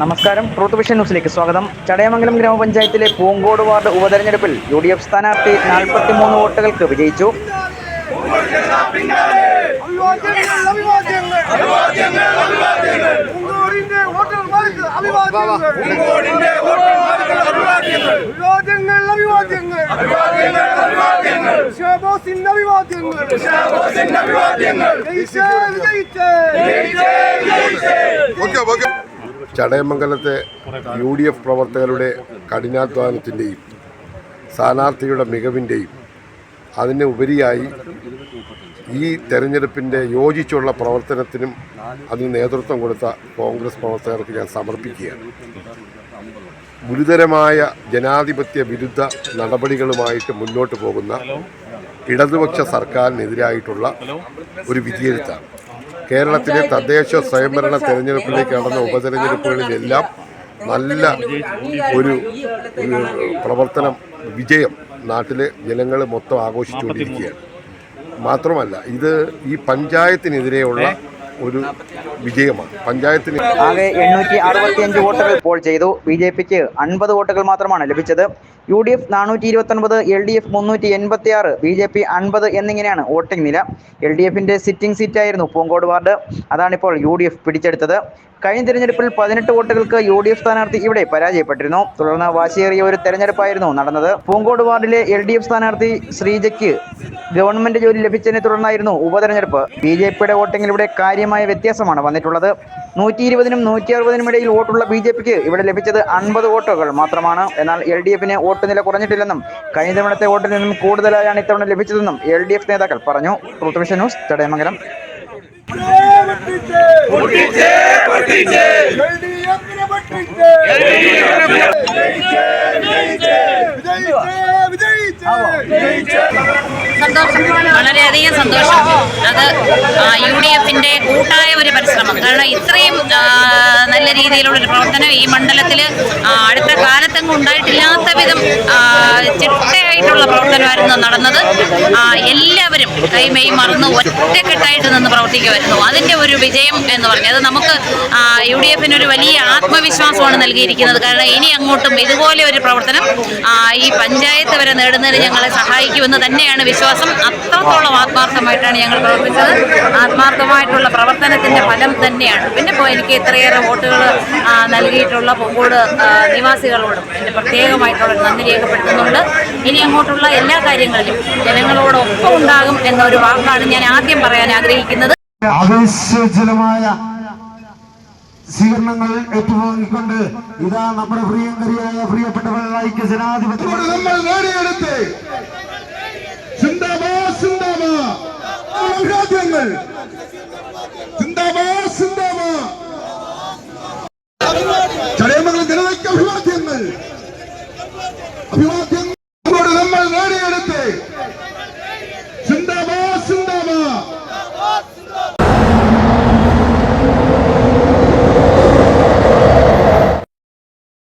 നമസ്കാരം. Truth vision ന്യൂസിലേക്ക് സ്വാഗതം. ചടയമംഗലം ഗ്രാമപഞ്ചായത്തിലെ പൂങ്കോട് വാർഡ് ഉപതെരഞ്ഞെടുപ്പിൽ യു ഡി എഫ് സ്ഥാനാർത്ഥി നാൽപ്പത്തിമൂന്ന് വോട്ടുകൾക്ക് വിജയിച്ചു. Okay okay. ചടയമംഗലത്തെ U D F പ്രവർത്തകരുടെ കഠിനാധ്വാനത്തിന്റെയും സ്ഥാനാർത്ഥിയുടെ മികവിന്റെയും അതിന് ഉപരിയായി ഈ തെരഞ്ഞെടുപ്പിന്റെ യോജിച്ചുള്ള പ്രവർത്തനത്തിനും അതിന് നേതൃത്വം കൊടുത്ത കോൺഗ്രസ് പ്രവർത്തകർക്ക് ഞാൻ സമർപ്പിക്കുകയാണ്. ഗുരുതരമായ ജനാധിപത്യ വിരുദ്ധ നടപടികളുമായിട്ട് മുന്നോട്ട് പോകുന്ന ഇടതുപക്ഷ സർക്കാരിനെതിരായിട്ടുള്ള ഒരു വിധിയെഴുത്താണ്. കേരളത്തിലെ തദ്ദേശ സ്വയംഭരണ തെരഞ്ഞെടുപ്പിലേക്ക് നടന്ന ഉപതെരഞ്ഞെടുപ്പുകളിലെല്ലാം നല്ല ഒരു പ്രവർത്തനം വിജയം നാട്ടിലെ ജനങ്ങൾ മൊത്തം ആഘോഷിച്ചുകൊണ്ടിരിക്കുകയാണ്. മാത്രമല്ല ഇത് ഈ പഞ്ചായത്തിനെതിരെയുള്ള ഒരു വിജയമാണ്. പഞ്ചായത്തിന് ആകെ എണ്ണൂറ്റി അറുപത്തിയഞ്ച് വോട്ടുകൾ പോൾ ചെയ്തു. ബി ജെ പിക്ക് അൻപത് വോട്ടുകൾ മാത്രമാണ് ലഭിച്ചത്. യു ഡി എഫ് നാനൂറ്റി ഇരുപത്തൊൻപത് എൽ ഡി എഫ് മുന്നൂറ്റി എൺപത്തി ആറ് ബി ജെ പി അൻപത് എന്നിങ്ങനെയാണ് വോട്ടിംഗ് നില. എൽ ഡി എഫിന്റെ സിറ്റിംഗ് സീറ്റായിരുന്നു പൂങ്കോട് വാർഡ്. അതാണിപ്പോൾ യു ഡി എഫ് പിടിച്ചെടുത്തത്. കഴിഞ്ഞ തിരഞ്ഞെടുപ്പിൽ പതിനെട്ട് വോട്ടുകൾക്ക് യു ഡി എഫ് സ്ഥാനാർത്ഥി ഇവിടെ പരാജയപ്പെട്ടിരുന്നു. തുടർന്ന് വാശിയേറിയ ഒരു തെരഞ്ഞെടുപ്പായിരുന്നു നടന്നത്. പൂങ്കോട് വാർഡിലെ എൽ ഡി എഫ് സ്ഥാനാർത്ഥി ശ്രീജയ്ക്ക് ഗവൺമെന്റ് ജോലി ലഭിച്ചതിനെ തുടർന്നായിരുന്നു ഉപതെരഞ്ഞെടുപ്പ്. ബി ജെ പിയുടെ വോട്ടിംഗിൽ ഇവിടെ കാര്യമായ വ്യത്യാസമാണ് വന്നിട്ടുള്ളത്. നൂറ്റി ഇരുപതിനും നൂറ്റി അറുപതിനും ഇടയിൽ വോട്ടുള്ള ബി ജെ പിക്ക് ഇവിടെ ലഭിച്ചത് അൻപത് വോട്ടുകൾ മാത്രമാണ്. എന്നാൽ എൽ ഡി എഫിന് വോട്ട് നില കുറഞ്ഞിട്ടില്ലെന്നും കഴിഞ്ഞ തവണത്തെ വോട്ടിൽ നിന്നും കൂടുതലായാണ് ഇത്തവണ ലഭിച്ചതെന്നും എൽ ഡി എഫ് നേതാക്കൾ പറഞ്ഞു. ന്യൂസ് ചടയമംഗലം. വളരെയധികം സന്തോഷം. അത് യു ഡി എഫിന്റെ കൂട്ടായ ഒരു പരിശ്രമം. കാരണം ഇത്രയും നല്ല രീതിയിലുള്ള ഒരു പ്രവർത്തനം ഈ മണ്ഡലത്തിൽ അടുത്ത കാലത്തെങ്ങും ഉണ്ടായിട്ടില്ലാത്ത വിധം ആ, ചിട്ടയായിട്ടുള്ള പ്രവർത്തനമായിരുന്നു നടന്നത്. എല്ലാവരും കൈമെയ് മറന്ന് ഒറ്റക്കെട്ടായിട്ട് നിന്ന് പ്രവർത്തിക്കുമായിരുന്നു. അതിന്റെ ഒരു വിജയം എന്ന് പറഞ്ഞത് നമുക്ക് യു ഡി എഫിന് ഒരു വലിയ ആത്മവിശ്വാസമാണ് നൽകിയിരിക്കുന്നത്. കാരണം ഇനി അങ്ങോട്ടും ഇതുപോലെ ഒരു പ്രവർത്തനം ഈ പഞ്ചായത്ത് വരെ നേടുന്നതിന് ഞങ്ങളെ സഹായിക്കുമെന്ന് തന്നെയാണ് വിശ്വാസം. അത്രത്തോളം ആത്മാർത്ഥമായിട്ടാണ് ഞങ്ങൾ പ്രവർത്തിച്ചത്. ആത്മാർത്ഥമായിട്ടുള്ള പ്രവർത്തനത്തിന്റെ ഫലം തന്നെയാണ്. പിന്നെ ഇപ്പോൾ എനിക്ക് ഇത്രയേറെ വോട്ടുകൾ നൽകിയിട്ടുള്ള പൊങ്കോട് നിവാസികളോടും എന്റെ പ്രത്യേകമായിട്ടുള്ള നന്ദി രേഖപ്പെടുത്തുന്നുണ്ട്. ഇനി അങ്ങോട്ടുള്ള എല്ലാ കാര്യങ്ങളിലും ജനങ്ങളോടൊപ്പം ഉണ്ടാകും എന്നൊരു വാക്കാണ് ഞാൻ ആദ്യം പറയാൻ ആഗ്രഹിക്കുന്നത്. ആവേശജലമായ സ്വീകരണങ്ങൾ ഏറ്റുവാങ്ങിക്കൊണ്ട് ഇതാ നമ്മുടെ പ്രിയങ്കരിയായ പ്രിയപ്പെട്ട ഐക്യ ജനാധിപത്യ. ഇവിടെ നമ്മൾ നേടിയെടുത്ത് സിന്ദാബാ ചടയമംഗലം ജനതയ്ക്ക് അഭിവാദ്യങ്ങൾ. അഭിവാദ്യങ്ങൾ